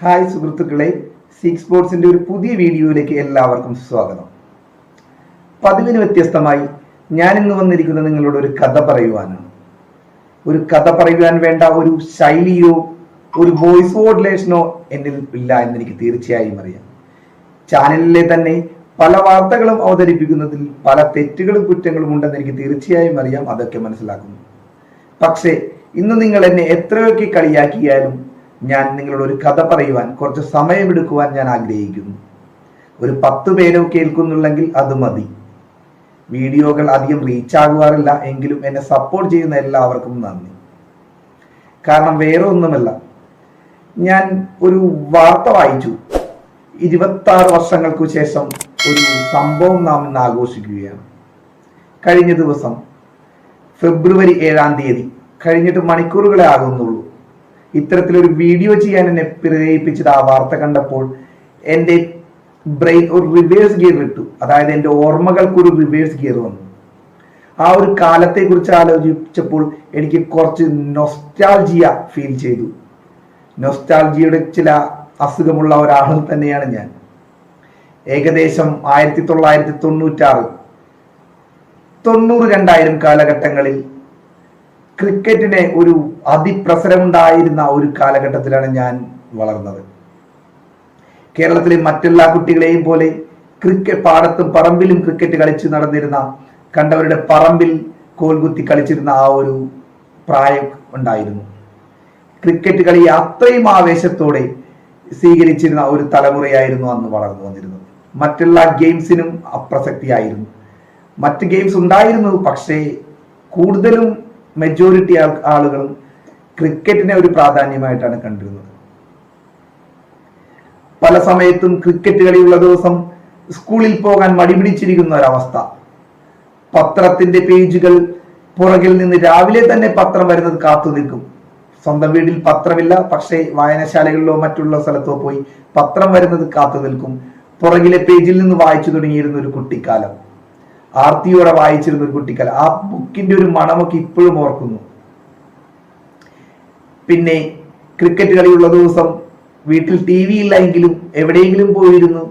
Hi സുഹൃത്തുക്കളെ six സ്പോർട്സിന്റെ ഒരു പുതിയ വീഡിയോയിലേക്ക് എല്ലാവർക്കും സ്വാഗതം. പതിവിന് വ്യത്യസ്തമായി ഞാൻ ഇന്ന് വന്നിരിക്കുന്നത് നിങ്ങളോട് ഒരു കഥ പറയുവാനാണ്. ഒരു കഥ പറയുവാൻ വേണ്ട ഒരു ശൈലിയോ ഒരു വോയിസ് മോഡുലേഷനോ എന്നിൽ ഇല്ല എന്ന് എനിക്ക് തീർച്ചയായും അറിയാം. ചാനലിലെ തന്നെ പല വാർത്തകളും അവതരിപ്പിക്കുന്നതിൽ പല തെറ്റുകളും കുറ്റങ്ങളും ഉണ്ടെന്ന് എനിക്ക് തീർച്ചയായും അറിയാം അതൊക്കെ മനസ്സിലാക്കുന്നു. പക്ഷേ ഇന്ന് നിങ്ങൾ എന്നെ എത്രയൊക്കെ കളിയാക്കിയാലും ഞാൻ നിങ്ങളോട് ഒരു കഥ പറയുവാൻ കുറച്ച് സമയമെടുക്കുവാൻ ഞാൻ ആഗ്രഹിക്കുന്നു. ഒരു പത്ത് പേരോ കേൾക്കുന്നുണ്ടെങ്കിൽ അത് മതി. വീഡിയോകൾ അധികം റീച്ച് ആകുവാറില്ല എങ്കിലും എന്നെ സപ്പോർട്ട് ചെയ്യുന്ന എല്ലാവർക്കും നന്ദി. കാരണം വേറെ ഒന്നുമല്ല. ഞാൻ ഒരു വാർത്ത വായിച്ചു. ഇരുപത്തി ആറ് വർഷങ്ങൾക്ക് ശേഷം ഒരു സംഭവം നാം ഇന്ന് ആഘോഷിക്കുകയാണ്. കഴിഞ്ഞ ദിവസം ഫെബ്രുവരി ഏഴാം തീയതി കഴിഞ്ഞിട്ട് മണിക്കൂറുകളെ ആകുന്നുള്ളൂ. ഇത്തരത്തിലൊരു വീഡിയോ ചെയ്യാൻ എന്നെ പ്രേരിപ്പിച്ചത് ആ വാർത്ത കണ്ടപ്പോൾ എന്റെ ബ്രെയിൻ ഒരു റിവേഴ്സ് ഗിയർ ഇട്ടു. അതായത് എന്റെ ഓർമ്മകൾക്ക് ഒരു റിവേഴ്സ് ഗിയർ വന്നു. ആ ഒരു കാലത്തെക്കുറിച്ച് ആലോചിച്ചപ്പോൾ എനിക്ക് കുറച്ച് നൊസ്റ്റാൾജിയ ഫീൽ ചെയ്തു. നൊസ്റ്റാൾജിയുടെ ചില അസുഖമുള്ള ഒരാൾ തന്നെയാണ് ഞാൻ. ഏകദേശം ആയിരത്തി തൊള്ളായിരത്തി തൊണ്ണൂറ്റാറ് തൊണ്ണൂറ് രണ്ടായിരം കാലഘട്ടങ്ങളിൽ ക്രിക്കറ്റിനെ ഒരു അതിപ്രസരമുണ്ടായിരുന്ന ഒരു കാലഘട്ടത്തിലാണ് ഞാൻ വളർന്നത്. കേരളത്തിലെ മറ്റെല്ലാ കുട്ടികളെയും പോലെ ക്രിക്കറ്റ് പാടത്തും പറമ്പിലും ക്രിക്കറ്റ് കളിച്ച് നടന്നിരുന്ന കണ്ടവരുടെ പറമ്പിൽ കോൽകുത്തി കളിച്ചിരുന്ന ആ ഒരു പ്രായം ഉണ്ടായിരുന്നു. ക്രിക്കറ്റ് കളി അത്രയും ആവേശത്തോടെ സ്വീകരിച്ചിരുന്ന ഒരു തലമുറയായിരുന്നു അന്ന് വളർന്നു വന്നിരുന്നത്. മറ്റെല്ലാ ഗെയിംസിനും അപ്രസക്തിയായിരുന്നു. മറ്റ് ഗെയിംസ് ഉണ്ടായിരുന്നു പക്ഷേ കൂടുതലും മെജോറിറ്റി ആളുകളും ക്രിക്കറ്റിനെ ഒരു പ്രാധാന്യമായിട്ടാണ് കണ്ടിരുന്നത്. പല സമയത്തും ക്രിക്കറ്റ് കളിയുള്ള ദിവസം സ്കൂളിൽ പോകാൻ മടിപിടിച്ചിരിക്കുന്ന ഒരവസ്ഥ. പത്രത്തിന്റെ പേജുകൾ പുറകിൽ നിന്ന് രാവിലെ തന്നെ പത്രം വരുന്നത് കാത്തു നിൽക്കും. സ്വന്തം വീട്ടിൽ പത്രമില്ല പക്ഷേ വായനശാലകളിലോ മറ്റുള്ള സ്ഥലത്തോ പോയി പത്രം വരുന്നത് കാത്തു നിൽക്കും. പുറകിലെ പേജിൽ നിന്ന് വായിച്ചു തുടങ്ങിയിരുന്ന ഒരു കുട്ടിക്കാലം. ആർത്തിയോടെ വായിച്ചിരുന്ന ഒരു കുട്ടിക്കാലം ആ ബുക്കിന്റെ ഒരു മണമൊക്കെ ഇപ്പോഴും ഓർക്കുന്നു. പിന്നെ ക്രിക്കറ്റ് കളിയുള്ള ദിവസം വീട്ടിൽ ടി വി ഇല്ല എങ്കിലും എവിടെയെങ്കിലും പോയിരുന്നു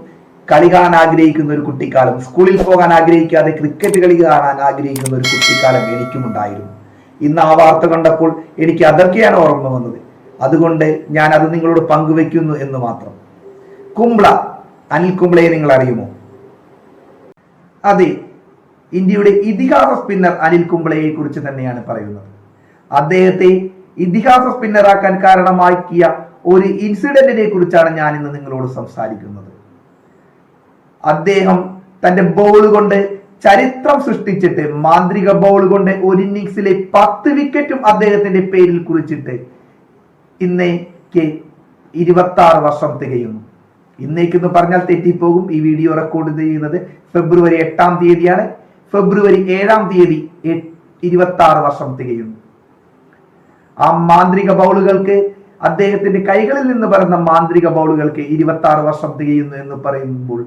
കളി കാണാൻ ആഗ്രഹിക്കുന്ന ഒരു കുട്ടിക്കാലം. സ്കൂളിൽ പോകാൻ ആഗ്രഹിക്കാതെ ക്രിക്കറ്റ് കളി കാണാൻ ആഗ്രഹിക്കുന്ന ഒരു കുട്ടിക്കാലം എനിക്കും ഉണ്ടായിരുന്നു ഇന്ന് ആ വാർത്ത കണ്ടപ്പോൾ എനിക്ക് അതൊക്കെയാണ് ഓർമ്മ വന്നത്. അതുകൊണ്ട് ഞാൻ അത് നിങ്ങളോട് പങ്കുവെക്കുന്നു എന്ന് മാത്രം. കുംബ്ള അനിൽ കുംബ്ലയെ നിങ്ങൾ അറിയുമോ അതെ ഇന്ത്യയുടെ ഇതിഹാസ സ്പിന്നർ അനിൽ കുംബ്ലയെ കുറിച്ച് തന്നെയാണ് പറയുന്നത്. അദ്ദേഹത്തെ ഇതിഹാസ സ്പിന്നറാക്കാൻ കാരണമാക്കിയ ഒരു ഇൻസിഡന്റിനെ കുറിച്ചാണ് ഞാൻ ഇന്ന് നിങ്ങളോട് സംസാരിക്കുന്നത്. അദ്ദേഹം തന്റെ ബോൾ കൊണ്ട് ചരിത്രം സൃഷ്ടിച്ചിട്ട് മാന്ത്രിക ബോൾ കൊണ്ട് ഒരു ഇന്നിങ്സിലെ പത്ത് വിക്കറ്റും അദ്ദേഹത്തിന്റെ പേരിൽ കുറിച്ചിട്ട് ഇന്നേക്ക് ഇരുപത്തി ആറ് വർഷം തികയുന്നു. ഇന്നേക്കെന്ന് പറഞ്ഞാൽ തെറ്റിപ്പോകും. ഈ വീഡിയോ റെക്കോർഡ് ചെയ്യുന്നത് ഫെബ്രുവരി എട്ടാം തീയതിയാണ്. ഫെബ്രുവരി ഏഴാം തീയതി ഇരുപത്തി ആറ് വർഷം തികയുന്നു. ആ മാന്ത്രിക ബൗളുകൾക്ക് അദ്ദേഹത്തിന്റെ കൈകളിൽ നിന്ന് പറയുന്ന മാന്ത്രിക ബൗളുകൾക്ക് ഇരുപത്തി ആറ് വർഷം തികയുന്നു എന്ന് പറയുമ്പോൾ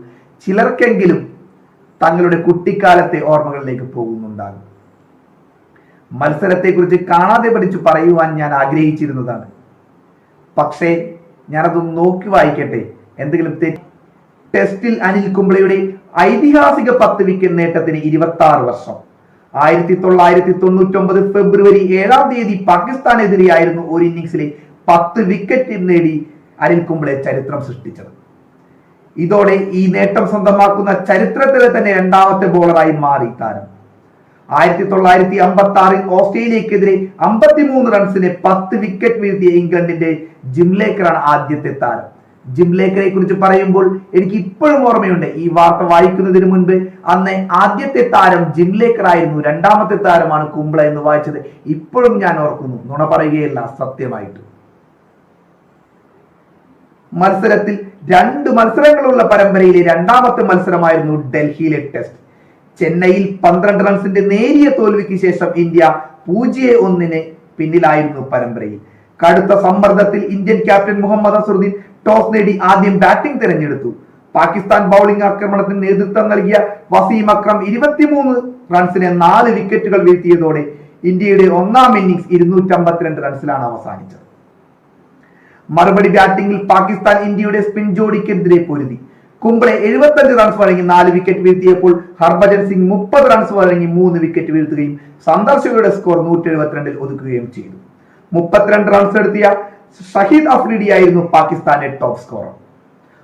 ചിലർക്കെങ്കിലും തങ്ങളുടെ കുട്ടിക്കാലത്തെ ഓർമ്മകളിലേക്ക് പോകുന്നുണ്ടാകും. മത്സരത്തെക്കുറിച്ച് കാണാതെ പഠിച്ച് പറയുവാൻ ഞാൻ ആഗ്രഹിച്ചിരുന്നതാണ്. പക്ഷേ ഞാനത് നോക്കി വായിക്കട്ടെ. എന്തെങ്കിലും ടെസ്റ്റിൽ അനിൽ കുംബ്ലയുടെ ഐതിഹാസിക പത്ത് വിക്കറ്റ് നേട്ടത്തിന് ഇരുപത്തി ആറ് വർഷം. ആയിരത്തി തൊള്ളായിരത്തി തൊണ്ണൂറ്റി ഒമ്പത് ഫെബ്രുവരി ഏഴാം തീയതി പാകിസ്ഥാനെതിരെയായിരുന്നു ഒരു ഇന്നിംഗ്സിലെ പത്ത് വിക്കറ്റ് നേടി അനിൽ കുംബ്ലെ ചരിത്രം സൃഷ്ടിച്ചത്. ഇതോടെ ഈ നേട്ടം സ്വന്തമാക്കുന്ന ചരിത്രത്തിലെ തന്നെ രണ്ടാമത്തെ ബോളറായി മാറി താരം. ആയിരത്തി തൊള്ളായിരത്തി അമ്പത്തി ആറിൽ ഓസ്ട്രേലിയക്കെതിരെ അമ്പത്തിമൂന്ന് റൺസിന് പത്ത് വിക്കറ്റ് വീഴ്ത്തിയ ഇംഗ്ലണ്ടിന്റെ ജിംലേക്കറാണ് ആദ്യത്തെ താരം. ജിംലേക്കറെ കുറിച്ച് പറയുമ്പോൾ എനിക്ക് ഇപ്പോഴും ഓർമ്മയുണ്ട്. ഈ വാർത്ത വായിക്കുന്നതിന് മുൻപ് അന്ന് ആദ്യത്തെ താരം ജിം ലേക്കർ ആയിരുന്നു രണ്ടാമത്തെ താരമാണ് കുംബ്ല എന്ന് വായിച്ചത്. ഇപ്പോഴും ഞാൻ ഓർക്കുന്നു. നുണ പറയുകയല്ല സത്യമായിട്ട്. മത്സരത്തിൽ രണ്ട് മത്സരങ്ങളുള്ള പരമ്പരയിലെ രണ്ടാമത്തെ മത്സരമായിരുന്നു ഡൽഹിയിലെ ടെസ്റ്റ്. ചെന്നൈയിൽ പന്ത്രണ്ട് റൺസിന്റെ നേരിയ തോൽവിക്ക് ശേഷം ഇന്ത്യ പൂജ്യ ഒന്നിന് പിന്നിലായിരുന്നു പരമ്പരയിൽ. കടുത്ത സമ്മർദ്ദത്തിൽ Indian captain Mohammad Azharuddin toss നേടി ആദ്യം ബാറ്റിംഗ് തിരഞ്ഞെടുത്തു. പാകിസ്ഥാൻ ബൗളിംഗ് ആക്രമണത്തിന് നേതൃത്വം നൽകിയ വസീം അക്രം ഇരുപത്തിമൂന്ന് റൺസിന് നാല് വിക്കറ്റുകൾ വീഴ്ത്തിയതോടെ ഇന്ത്യയുടെ ഒന്നാം ഇന്നിംഗ്സ് ഇരുന്നൂറ്റി അമ്പത്തിരണ്ട് റൺസിലാണ് അവസാനിച്ചത്. മറുപടി ബാറ്റിംഗിൽ പാകിസ്ഥാൻ ഇന്ത്യയുടെ സ്പിൻ ജോഡിക്കെതിരെ പൊരുതി. കുംബ്ലെ എഴുപത്തഞ്ച് റൺസ് വഴങ്ങി നാല് വിക്കറ്റ് വീഴ്ത്തിയപ്പോൾ ഹർഭജൻ സിംഗ് മുപ്പത് റൺസ് വഴങ്ങി മൂന്ന് വിക്കറ്റ് വീഴ്ത്തുകയും സന്ദർശകരുടെ സ്കോർ നൂറ്റി എഴുപത്തിരണ്ടിൽ ഒതുക്കുകയും ചെയ്തു. മുപ്പത്തിരണ്ട് റൺസ് എടുത്തിയ ഷഹീദ് അഫ്രീഡി ആയിരുന്നു പാകിസ്ഥാന്റെ ടോപ്പ് സ്കോറർ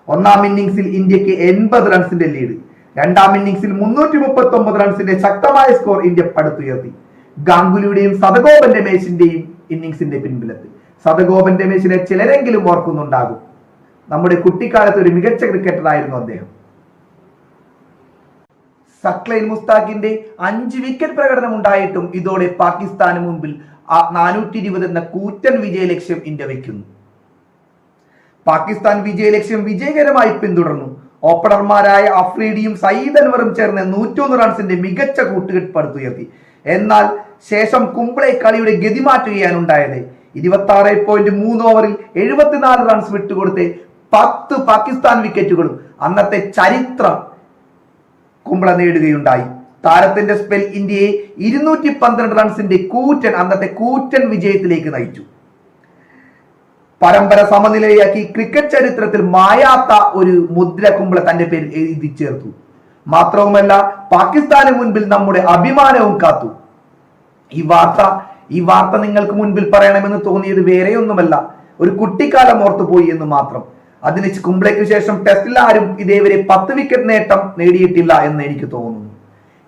ഒന്നാം ഇന്നിംഗ്സിൽ ഇന്ത്യയ്ക്ക് എൺപത് റൺസിന്റെ ലീഡ് രണ്ടാം ഇന്നിംഗ്സിൽ മുന്നൂറ്റി മുപ്പത്തി ഒമ്പത് റൺസിന്റെ ശക്തമായ സ്കോർ ഇന്ത്യ പടുത്തുയർത്തി. ഗാംഗുലിയുടെയും സദഗോപൻ രമേശിന്റെയും ഇന്നിംഗ്സിന്റെ പിൻബലത്തിൽ. സദഗോപൻ രമേശിനെ ചിലരെങ്കിലും ഓർക്കുന്നുണ്ടാകും. നമ്മുടെ കുട്ടിക്കാലത്ത് ഒരു മികച്ച ക്രിക്കറ്ററായിരുന്നു അദ്ദേഹം. സക്ലൈൻ മുസ്താഖിന്റെ അഞ്ച് വിക്കറ്റ് പ്രകടനം ഉണ്ടായിട്ടും ഇതോടെ പാകിസ്ഥാന് മുമ്പിൽ നാനൂറ്റി ഇരുപത് എന്ന കൂറ്റൻ വിജയ ലക്ഷ്യം ഇന്ത്യ വയ്ക്കുന്നു പാകിസ്ഥാൻ വിജയ ലക്ഷ്യം വിജയകരമായി പിന്തുടർന്നു. ഓപ്പണർമാരായ അഫ്രീഡിയും സയ്യിദ് അൻവറും ചേർന്ന് നൂറ്റൊന്ന് റൺസിന്റെ മികച്ച കൂട്ടുകെട്ട് പടുത്തുയർത്തി എന്നാൽ ശേഷം കുംബ്ലെ കളിയുടെ ഗതി മാറ്റുകയാണ് ഉണ്ടായത് ഇരുപത്തി ആറ് പോയിന്റ് മൂന്ന് ഓവറിൽ എഴുപത്തിനാല് റൺസ് വിട്ടുകൊടുത്ത് പത്ത് പാകിസ്ഥാൻ വിക്കറ്റുകളും അന്നത്തെ ചരിത്രം കുംബ്ല നേടുകയുണ്ടായി. താരത്തിന്റെ സ്പെൽ ഇന്ത്യയെ ഇരുന്നൂറ്റി പന്ത്രണ്ട് റൺസിന്റെ കൂറ്റൻ അന്നത്തെ കൂറ്റൻ വിജയത്തിലേക്ക് നയിച്ചു. പരമ്പര സമനിലയാക്കി ക്രിക്കറ്റ് ചരിത്രത്തിൽ മായാത്ത ഒരു മുദ്ര കുമ്പിള തന്റെ പേരിൽ എഴുതി ചേർത്തു മാത്രവുമല്ല പാകിസ്ഥാന് മുൻപിൽ നമ്മുടെ അഭിമാനവും കാത്തു. ഈ വാർത്ത ഈ വാർത്ത നിങ്ങൾക്ക് മുൻപിൽ പറയണമെന്ന് തോന്നിയത് വേറെയൊന്നുമല്ല ഒരു കുട്ടിക്കാലം ഓർത്തുപോയി എന്ന് മാത്രം. അതിന് കുംബ്ലയ്ക്ക് ശേഷം ടെസ്റ്റിൽ ആരും ഇതേവരെ പത്ത് വിക്കറ്റ് നേട്ടം നേടിയിട്ടില്ല എന്ന് എനിക്ക് തോന്നുന്നു.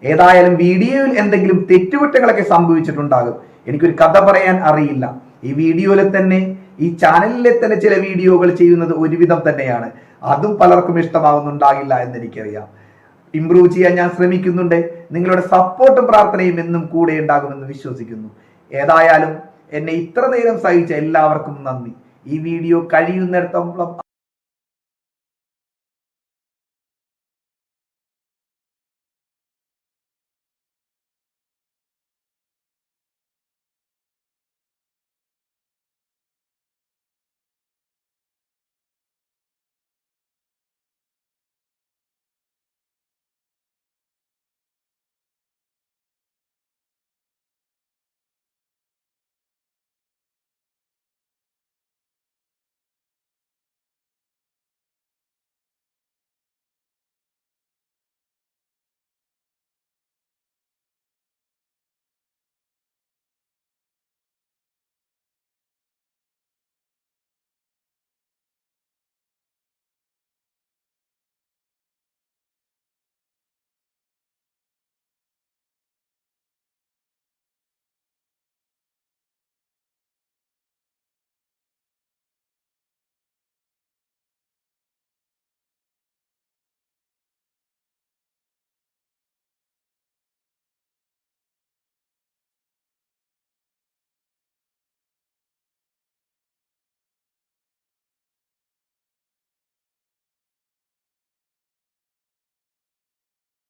ഏതായാലും വീഡിയോയിൽ എന്തെങ്കിലും തെറ്റുകുറ്റങ്ങളൊക്കെ സംഭവിച്ചിട്ടുണ്ടാകും. എനിക്കൊരു കഥ പറയാൻ അറിയില്ല. ഈ വീഡിയോയിൽ തന്നെ ഈ ചാനലിലെ തന്നെ ചില വീഡിയോകൾ ചെയ്യുന്നത് ഒരുവിധം തന്നെയാണ്. അതും പലർക്കും ഇഷ്ടമാവുന്നുണ്ടാകില്ല എന്ന് എനിക്കറിയാം ഇംപ്രൂവ് ചെയ്യാൻ ഞാൻ ശ്രമിക്കുന്നുണ്ട്. നിങ്ങളുടെ സപ്പോർട്ടും പ്രാർത്ഥനയും എന്നും കൂടെ ഉണ്ടാകുമെന്ന് വിശ്വസിക്കുന്നു. ഏതായാലും എന്നെ ഇത്ര നേരം സഹിച്ച എല്ലാവർക്കും നന്ദി. ഈ വീഡിയോ കഴിയുന്നിടത്തോളം